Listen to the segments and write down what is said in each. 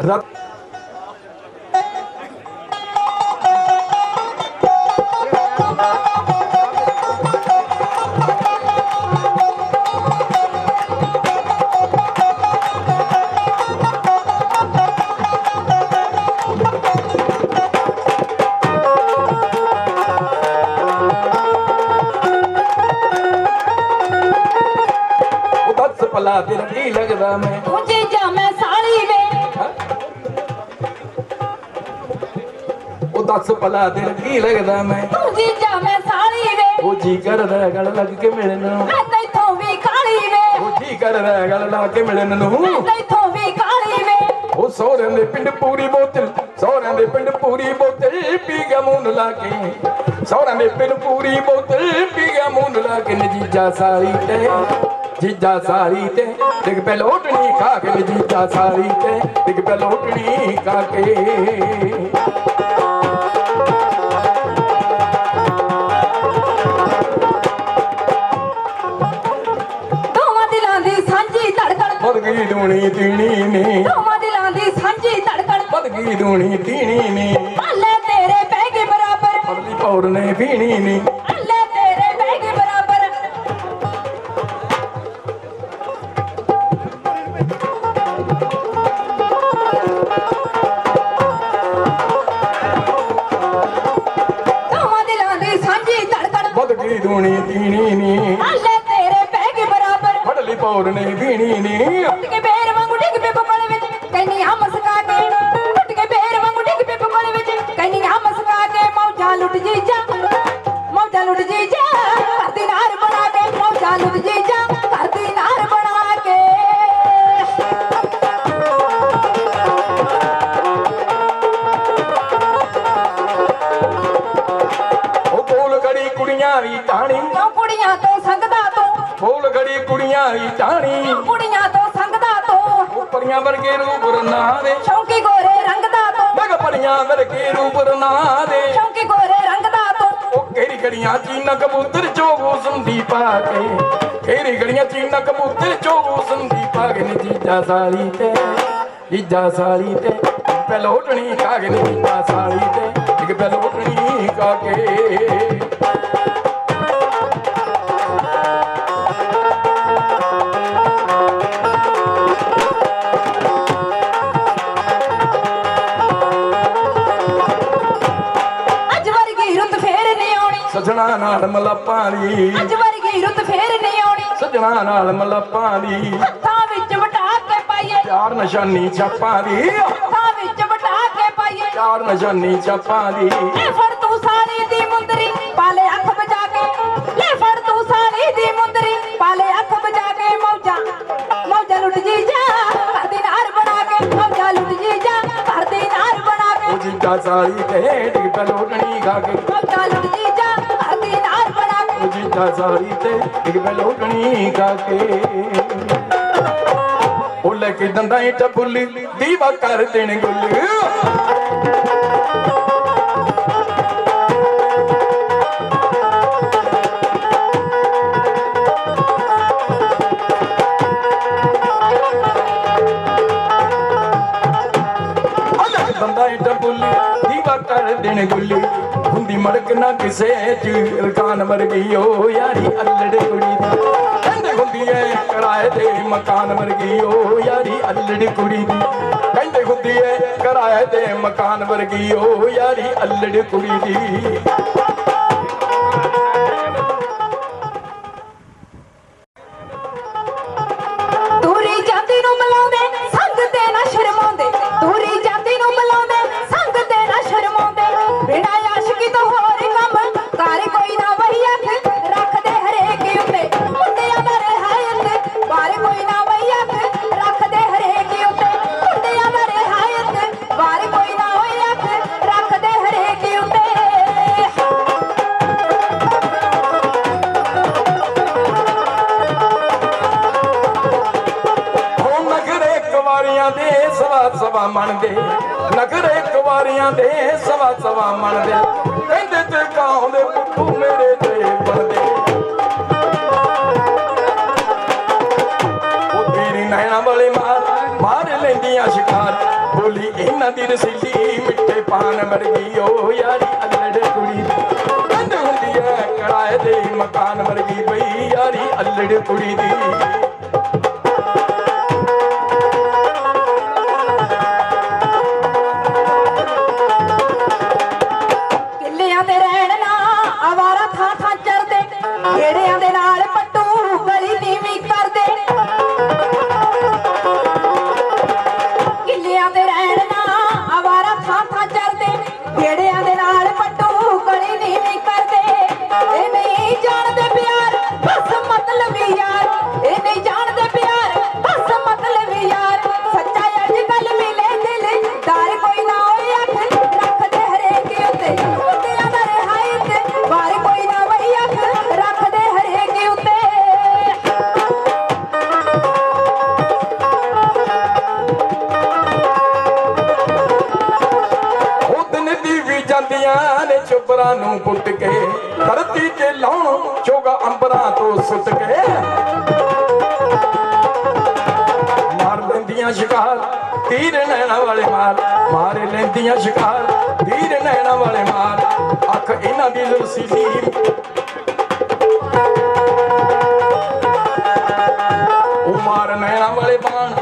ਰਤ ਪਲਾ ਤੇਰਾ ਕੀ ਲੱਗਦਾ ਮੈਂ? ਮੁਝੇ ਜਾ ਮੈਂ ਦੱਸ ਪਲਾ ਤੇਰਾ ਕੀ ਲੱਗਦਾ ਮੈਂ? ਮੁਝੇ ਜਾ ਮੈਂ ਸਾਲੀ ਵੇ। ਉਹ ਜੀ ਕਰਦਾ ਗਲ ਲੱਗ ਕੇ ਮਿਲਣ ਨੂੰ। ਮੈਂ ਤੈਥੋਂ ਵੀ ਕਾਲੀ ਵੇ। ਉਹ ਜੀ ਕਰਦਾ ਗਲ ਲਾ ਕੇ ਮਿਲਣ ਨੂੰ। ਮੈਂ ਤੈਥੋਂ ਵੀ ਕਾਲੀ ਵੇ। ਉਹ ਸੋਹਰਿਆਂ ਦੇ ਪਿੰਡ ਪੂਰੀ ਬੋਤਲ ਸੋਹਰਿਆਂ ਦੇ ਪਿੰਡ ਪੂਰੀ ਬੋਤਲ ਪੀ ਗਿਆ ਮੂੰਹ ਨੂੰ ਲਾ ਕੇ। ਸੋਹਰਿਆਂ ਦੇ ਪਿੰਡ ਪੂਰੀ ਬੋਤਲ ਪੀ ਗਿਆ ਮੂੰਹ ਨੂੰ ਲਾ ਕੇ ਨਜੀਜਾ ਸਾਰੀ ਤੇ। ਜੀਜਾ ਸਾਰੀ ਤੇ ਡਿੱਗ ਪੈ ਲੋਟਣੀ ਖਾ ਕੇ ਨਜੀਜਾ ਸਾਰੀ ਤੇ। ਡਿੱਗ ਪੈ ਲੋਟਣੀ ਖਾ ਕੇ। ਗਈ ਦੂਣੀ ਤੀਣੀ ਨੇ। ਦੋਵਾਂ ਦਿਲਾਂ ਦੀ ਸਾਂਝੀ ਧੜਕਣ। ਵੱਧ ਗਈ ਦੂਣੀ ਤੀਣੀ ਨੇ। ਅੱਲੇ ਤੇਰੇ ਬਹਿ ਬਰਾਬਰ। ਪਰਦੀ ਪੌਰ ਨੇ ਪੀਣੀ ਨੇ। ਅੱਲੇ ਤੇਰੇ ਬਹਿ ਗਏ ਬਰਾਬਰ। ਦੋਵਾਂ ਦਿਲਾਂ ਦੀ ਸਾਂਝੀ ਧੜਕਣ। ਵੱਧ ਗਈ ਦੂਣੀ ਤੀਣੀ ਨੇ। ਤੇਰੇ ਬਹਿ ਬਰਾਬਰ। ਪੀਣੀ ਡਿੱਗ ਪੇ ਬਕਲ ਵਿੱਚ ਕੈਨੀਆਂ ਮਸਕਾ ਕੇ ਟੁੱਟ ਕੇ ਬੇਰ ਵਾਂਗੂ ਡਿੱਗ ਪੇ ਬਕਲ ਵਿੱਚ ਕੈਨੀਆਂ ਮਸਕਾ ਕੇ ਮੌਜਾਂ ਲੁੱਟ ਜੀ ਜਾ ਮੌਜਾਂ ਲੁੱਟ ਜੀ ਜਾ ਕਰਦੀ ਨਾਰ ਬਣਾ ਕੇ ਮੌਜਾਂ ਲੁੱਟ ਜੀ ਜਾ ਕਰਦੀ ਨਾਰ ਬਣਾ ਕੇ। ਉਹ ਕੋਲ ਖੜੀ ਕੁੜੀਆਂ ਵੀ ਟਾਣੀ ਕਿਉਂ ਕੁੜੀਆਂ ਤੋਂ ਸੰਗਦਾ ਤੂੰ? ਕੋਲ ਖੜੀ ਕੁੜੀਆਂ ਵੀ ਟਾਣੀ ਵਰਗੇ ਰੂਪ ਰਨਾ ਦੇ ਸ਼ੌਂਕੀ ਗੋਰੇ ਰੰਗ ਦਾ ਤੂੰ। ਕਿਹਾ ਪਰੀਆਂ ਵਰਗੇ ਰੂਪ ਰਨਾ ਦੇ ਸ਼ੌਂਕੀ ਗੋਰੇ ਰੰਗ ਦਾ ਤੂੰ। ਉਹ ਕਿਹੜੀ ਗੜੀਆਂ ਚੀਨਾ ਕਬੂਤਰ ਚੋਗੋ ਸੰਦੀ ਪਾ ਕੇ। ਕਿਹੜੀ ਗੜੀਆਂ ਚੀਨਾ ਕਬੂਤਰ ਚੋਗੋ ਸੰਦੀ ਪਾ ਕੇ ਨੀ ਜੀਜਾ ਸਾਲੀ ਤੇ। ਜੀਜਾ ਸਾਲੀ ਤੇ ਪਹਿਲੋਟਣੀ ਕਾਗੇ ਨੀ ਜੀਜਾ ਸਾਲੀ ਤੇ। ਇੱਕ ਪਹਿਲੋਟਣੀ ਕਾਗੇ ਸਜਣਾ ਨਾਲ ਮਲਪਾਂ ਦੀ ਅੱਜ ਵਰਗੀ ਰੁੱਤ ਫੇਰ ਨਹੀਂ ਆਉਣੀ। ਸਜਣਾ ਨਾਲ ਮਲਪਾਂ ਦੀ ਹੱਥਾਂ ਵਿੱਚ ਵਟਾ ਕੇ ਪਾਈਏ। ਚਾਰ ਨਿਸ਼ਾਨੀ ਛਾਪਾਂ ਦੀ ਹੱਥਾਂ ਵਿੱਚ ਵਟਾ ਕੇ ਪਾਈਏ। ਚਾਰ ਨਿਸ਼ਾਨੀ ਛਾਪਾਂ ਦੀ ਲੈ ਫੜ ਤੂੰ ਸਾਲੀ ਦੀ ਮੁੰਦਰੀ ਪਾਲੇ ਅੱਖ ਬਜਾ ਕੇ। ਲੈ ਫੜ ਤੂੰ ਸਾਲੀ ਦੀ ਮੁੰਦਰੀ ਪਾਲੇ ਅੱਖ ਬਜਾ ਕੇ। ਮੌਜਾਂ ਮੌਜਾਂ ਲੁੱਟ ਜੀ ਜਾ ਕਰਦੀ ਨਾਰ ਬਣਾ ਕੇ। ਮੌਜਾਂ ਲੁੱਟ ਜੀ ਜਾ ਕਰਦੀ ਨਾਰ ਬਣਾ ਉਹ ਕੇ ਜੀਜਾ ਸਾਲੀ ਤੇ ਡਿੱਗ ਪਹਿਲੋਟਣੀ ਖਾ ਕੇ। ਕੇ ਉਹ ਜੀਜਾ ਸਾਲੀ ਤੇ ਡਿੱਗ ਪਹਿਲੋਟਣੀ ਖਾ ਕੇ। ਉਹ ਲੈ ਕੇ ਦੰਦਾਂ ਇੱਟ ਬੁੱਲ ਦੀਵਾ ਕਰ ਦੇਣ ਗੁੱਲ। ਉਹ ਲੈ ਦੰਦਾਂ ਇੱਟ ਬੁੱਲ ਦੀਵਾ ਕਰ ਦੇਣ ਗੁੱਲ। ਹੁੰਦੀ ਮੜਕ ਨਾ ਕਿਸੇ ਚ। ਰਕਾਨ ਵਰਗੀ ਓ ਯਾਰੀ ਅਲੜ ਕੁੜੀ ਦੀ। ਕਹਿੰਦੇ ਹੁੰਦੀ ਐ ਕਿਰਾਏ ਤੇ ਮਕਾਨ ਵਰਗੀ ਓ ਯਾਰੀ ਅਲੜ ਕੁੜੀ ਦੀ। ਕਹਿੰਦੇ ਹੁੰਦੀ ਐ ਕਿਰਾਏ ਤੇ ਮਕਾਨ ਵਰਗੀ ਓ ਯਾਰੀ ਅਲੜ ਕੁੜੀ ਦੀ। ਕੁਵਾਰੀਆਂ ਦੇ ਸਵਾ ਸਵਾ ਮੰਨਦੇ। ਕਹਿੰਦੇ ਤੇ ਕਾਉਂਦੇ ਪੁੱਤੂ ਮੇਰੇ ਤੇ ਬਣਦੇ ਉਹ ਤੇਰੀ ਨੈਣਾ ਵਾਲੇ ਮਾਰ ਮਾਰ ਲੈਂਦੀਆਂ ਸ਼ਿਕਾਰ। ਬੋਲੀ ਇਹਨਾਂ ਦੀ ਰਸੀਲੀ ਮਿੱਠੇ ਪਾਨ ਵਰਗੀ ਓ ਯਾਰੀ ਅਲੜ ਕੁੜੀ ਦੀ। ਹੁੰਦੀ ਐ ਕੜਾਏ ਦੇ ਮਕਾਨ ਵਰਗੀ ਪਈ ਯਾਰੀ ਅਲੜ ਕੁੜੀ ਦੀ। ਦੇ ਨਾਲ ਮਾਰ ਲੈਂਦੀਆਂ ਸ਼ਿਕਾਰ, ਤੀਰ ਨੈਣਾ ਵਾਲੇ ਮਾਰ। ਮਾਰ ਲੈਂਦੀਆਂ ਸ਼ਿਕਾਰ, ਤੀਰ ਨੈਣਾ ਵਾਲੇ ਮਾਰ। ਅੱਖ ਇਹਨਾਂ ਦੀ ਰਸੀਲੀ ਉਹ ਮਾਰ ਨੈਣਾ ਵਾਲੇ ਬਾਣ,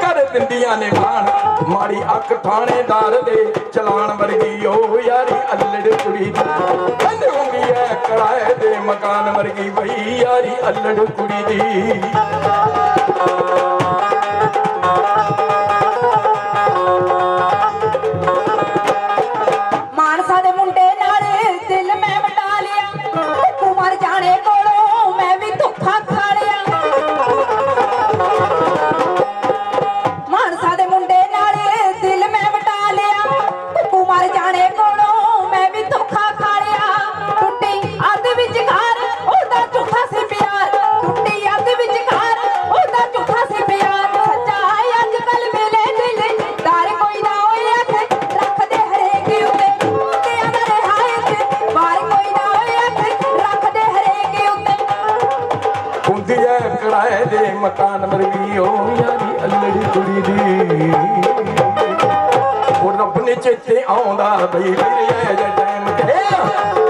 ਕਰ ਦਿੰਦੀਆਂ ਨੇ ਬਾਣ ਮਾੜੀ ਅੱਖ ਥਾਣੇਦਾਰ ਦੇ ਚਲਾਣ ਵਰਗੀ ਉਹ ਯਾਰੀ ਅਲੜ ਕੁੜੀ ਦੀ। ਮਕਾਨ ਵਰਗੀ ਬਈ ਯਾਰੀ ਅਲੜ ਕੁੜੀ ਦੀ। مٿان ننر به الڙي ڪڙي رب ڀئي چيچي آئي ٽائيم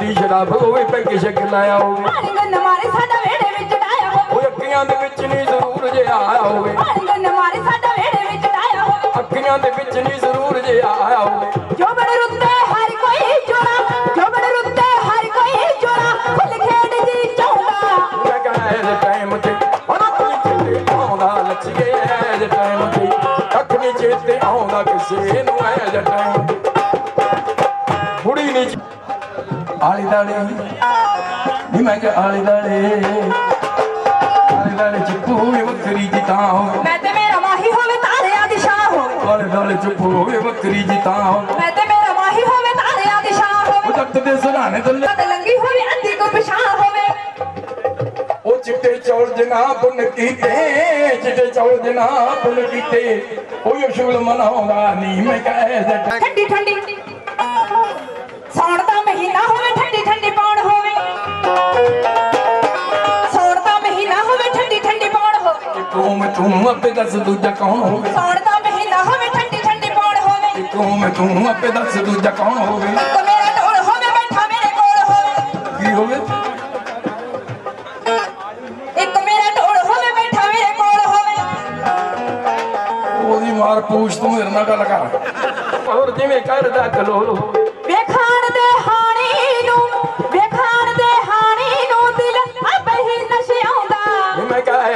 ਕਰਦੀ ਸ਼ਰਾਬ ਹੋਵੇ ਪੱਗੇ ਸ਼ੱਕ ਲਾਇਆ ਹੋਵੇ। ਪਾਣੀ ਗੰਨ ਮਾਰੇ ਸਾਡਾ ਵਿਹੜੇ ਵਿੱਚ ਡਾਇਆ ਹੋਵੇ। ਉਹ ਅੱਖੀਆਂ ਦੇ ਵਿੱਚ ਨਹੀਂ ਜ਼ਰੂਰ ਜੇ ਆਇਆ ਹੋਵੇ। ਪਾਣੀ ਗੰਨ ਮਾਰੇ ਸਾਡਾ ਵਿਹੜੇ ਵਿੱਚ ਡਾਇਆ ਹੋਵੇ। ਅੱਖੀਆਂ ਦੇ ਵਿੱਚ ਨਹੀਂ ਜ਼ਰੂਰ ਜੇ ਆਇਆ ਹੋਵੇ। ਜੋਬਨ ਰੁੱਤੇ ਹਰ ਕੋਈ ਜੋੜਾ ਜੋਬਨ ਰੁੱਤੇ ਹਰ ਕੋਈ ਜੋੜਾ ਖੁੱਲ ਖੇਡ ਜੀ ਚਾਹੁੰਦਾ। ਮੈਂ ਕਹਾਂ ਇਹ ਟਾਈਮ ਤੇ ਹਰ ਕੋਈ ਚੇਤੇ ਆਉਂਦਾ ਲੱਚੀਏ ਇਹ ਟਾਈਮ ਤੇ। ਅੱਖ ਨਹੀਂ ਚੇਤੇ ਆਉਂਦਾ ਕਿਸੇ ਨੂੰ ਇਹ ਟਾਈਮ ਤੇ। ਆਲੀ ਦਾਲੇ ਨੀ ਮੈਂ ਕਿ ਆਲੀ ਦਾਲੇ ਆਲੀ ਦਾਲੇ ਚੁੱਪ ਹੋਵੇ ਵੱਖਰੀ ਜੀ ਤਾਂ ਹੋਵੇ। ਮੈਂ ਤੇ ਮੇਰਾ ਮਾਹੀ ਹੋਵੇ ਤਾਰਿਆਂ ਦੀ ਛਾਂ ਹੋਵੇ। ਆਲੇ ਦਾਲੇ ਚੁੱਪ ਹੋਵੇ ਵੱਖਰੀ ਜੀ ਤਾਂ ਹੋਵੇ। ਮੈਂ ਤੇ ਮੇਰਾ ਮਾਹੀ ਹੋਵੇ ਤਾਰਿਆਂ ਦੀ ਉਹ ਹੋਵੇ। ਤਖਤ ਦੇ ਸਰਾਣੇ ਕਦ ਲੰਗੀ ਹੋਵੇ ਅੱਧੀ ਕੋ ਪਛਾਂ ਹੋਵੇ। ਉਹ ਚਿੱਟੇ ਚੌਲ ਜਨਾ ਪੁੰਨ ਕੀਤੇ ਚਿੱਟੇ ਚੌਲ ਜਨਾ ਪੁੰਨ ਕੀਤੇ। ਉਹ ਸ਼ੁਗਲ ਮਨਾਉਂਦਾ ਨਹੀਂ ਮੈਂ ਕਹਿ ਠੰਡੀ ਠੰਡੀ। ਸੌਣ ਦਾ ਮਹੀਨਾ ਹੋਵੇ ਠੰਡੀ ਠੰਡੀ ਪੌਣ ਹੋਵੇ। ਤੂੰ ਮੈਂ ਤੂੰ ਆਪੇ ਦੱਸ ਦੂਜਾ ਕੌਣ ਹੋਵੇ? ਸੌਣ ਦਾ ਮਹੀਨਾ ਹੋਵੇ ਠੰਡੀ ਠੰਡੀ ਪੌਣ ਹੋਵੇ। ਤੂੰ ਮੈਂ ਤੂੰ ਆਪੇ ਦੱਸ ਦੂਜਾ ਕੌਣ ਹੋਵੇ? ਇੱਕ ਮੇਰਾ ਢੋਲ ਹੋਵੇ ਬੈਠਾ ਮੇਰੇ ਕੋਲ ਹੋਵੇ। ਕੀ ਹੋਵੇ? ਇੱਕ ਮੇਰਾ ਢੋਲ ਹੋਵੇ ਬੈਠਾ ਮੇਰੇ ਕੋਲ ਹੋਵੇ। ਉਹਦੀ ਮਾਰ ਪੂਛ ਤੂੰ ਮੇਰੇ ਨਾਲ ਗੱਲ ਕਰ। ਹੋਰ ਜਿਵੇਂ ਕਰਦਾ ਕਲੋਲ ਹੋਵੇ।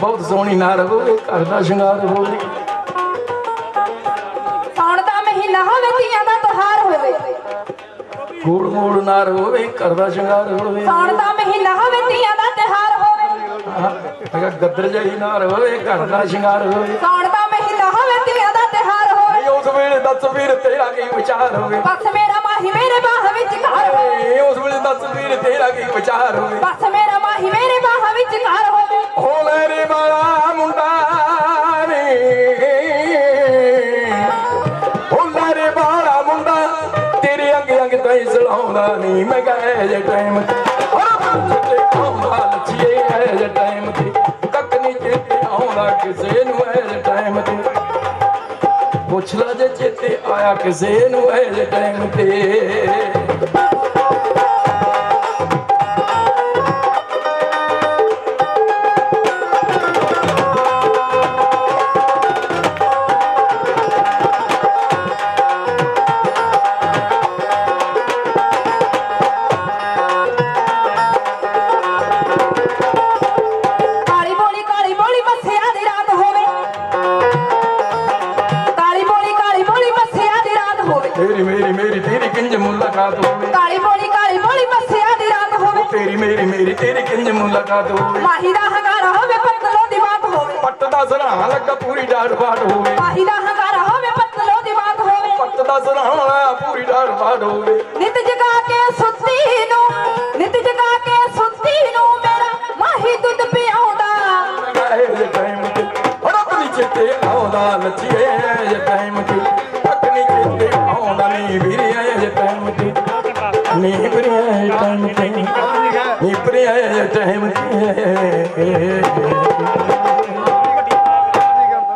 ਬਹੁਤ ਸੋਹਣੀ ਨਾਰ ਹੋਵੇ ਘਰ ਦਾ ਸ਼ਿੰਗਾਰ ਹੋਵੇ ਸਾਉਣ ਦਾ ਮਹੀਨਾ ਹੋਵੇ ਧੀਆਂ ਦਾ ਤਿਉਹਾਰ ਹੋਵੇ। ਗੋੜ ਗੋੜ ਨਾਰ ਹੋਵੇ ਘਰ ਦਾ ਸ਼ਿੰਗਾਰ ਹੋਵੇ ਸਾਉਣ ਦਾ ਮਹੀਨਾ ਹੋਵੇ ਧੀਆਂ ਦਾ ਤਿਉਹਾਰ ਹੋਵੇ। ਕਿਹਾ ਗੱਦਰ ਜਹੀ ਨਾਰ ਹੋਵੇ ਘਰ ਦਾ ਸ਼ਿੰਗਾਰ ਹੋਵੇ ਸਾਉਣ ਦਾ ਮਹੀਨਾ ਹੋਵੇ ਧੀਆਂ ਦਾ ਤਿਉਹਾਰ ਹੋਵੇ। ਉਸ ਵੇਲੇ ਦੱਸ ਵੀਰ ਤੇਰਾ ਕੀ ਵਿਚਾਰ ਹੋਵੇ ਬਸ ਮੇਰਾ ਮਾਹੀ ਮੇਰੇ ਬਾਹ ਵਿੱਚ ਘਰ ਹੋਵੇ ਉਸ ਵੇਲੇ ਦੱਸ ਵੀਰ ਤੇਰਾ ਕੀ ਵਿਚਾਰ ਹੋਵੇ ਬਸ ਮੇਰਾ ਮਾਹੀ ਮੇਰੇ ਬਾਹ ਵਿੱਚ ਘਰ ਹੋਵੇ। ਹੋ پڇل جي چيتي آيا ڪجهه ਮੇਰੀ ਮੇਰੀ ਤੇਰੀ ਕਿੰਜ ਮੁਲਾਕਾਤ ਹੋਵੇ ਮਾਹੀ ਦਾ ਹੰਗਾਰਾ ਹੋਵੇ ਪੱਤਲੋਂ ਦੀ ਬਾਤ ਹੋਵੇ। ਪੱਟ ਦਾ ਸਰਾਣਾ ਲੱਗਾ ਪੂਰੀ ਡਾੜ ਬਾੜ ਹੋਵੇ। ਮਾਹੀ ਦਾ ਹੰਗਾਰਾ ਹੋਵੇ ਪੱਤਲੋਂ ਦੀ ਬਾਤ ਹੋਵੇ। ਪੱਟ ਦਾ ਸਰਾਣਾ ਪੂਰੀ ਡਾੜ ਬਾੜ ਹੋਵੇ। ਨਿਤ ਜਗਾ ਕੇ